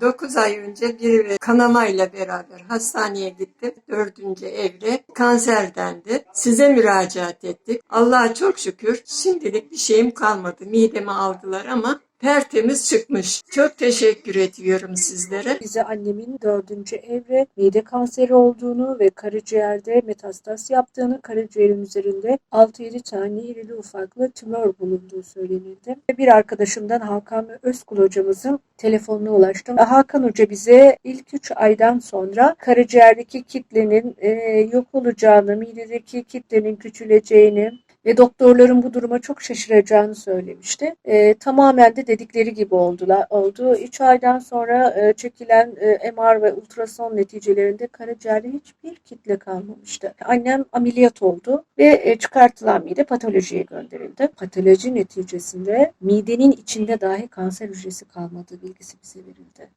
9 ay önce bir kanamayla beraber hastaneye gittim. Dördüncü evre kanserdendi. Size müracaat ettik. Allah'a çok şükür şimdilik bir şeyim kalmadı. Midemi aldılar ama tertemiz çıkmış. Çok teşekkür ediyorum sizlere. Bize annemin dördüncü evre mide kanseri olduğunu ve karaciğerde metastas yaptığını, karaciğerin üzerinde 6-7 tane irili ufaklı tümör bulunduğu söylenildi. Bir arkadaşımdan Hakan Özkul hocamızın telefonuna ulaştım. Hakan Hoca bize ilk 3 aydan sonra karaciğerdeki kitlenin e, yok olacağını, midedeki kitlenin küçüleceğini, ve doktorların bu duruma çok şaşıracağını söylemişti. E, tamamen de dedikleri gibi oldular. Oldu. 3 aydan sonra e, çekilen e, MR ve ultrason neticelerinde karaciğerde hiçbir kitle kalmamıştı. Annem ameliyat oldu ve e, çıkartılan mide patolojiye gönderildi. Patoloji neticesinde midenin içinde dahi kanser hücresi kalmadığı bilgisi bize verildi.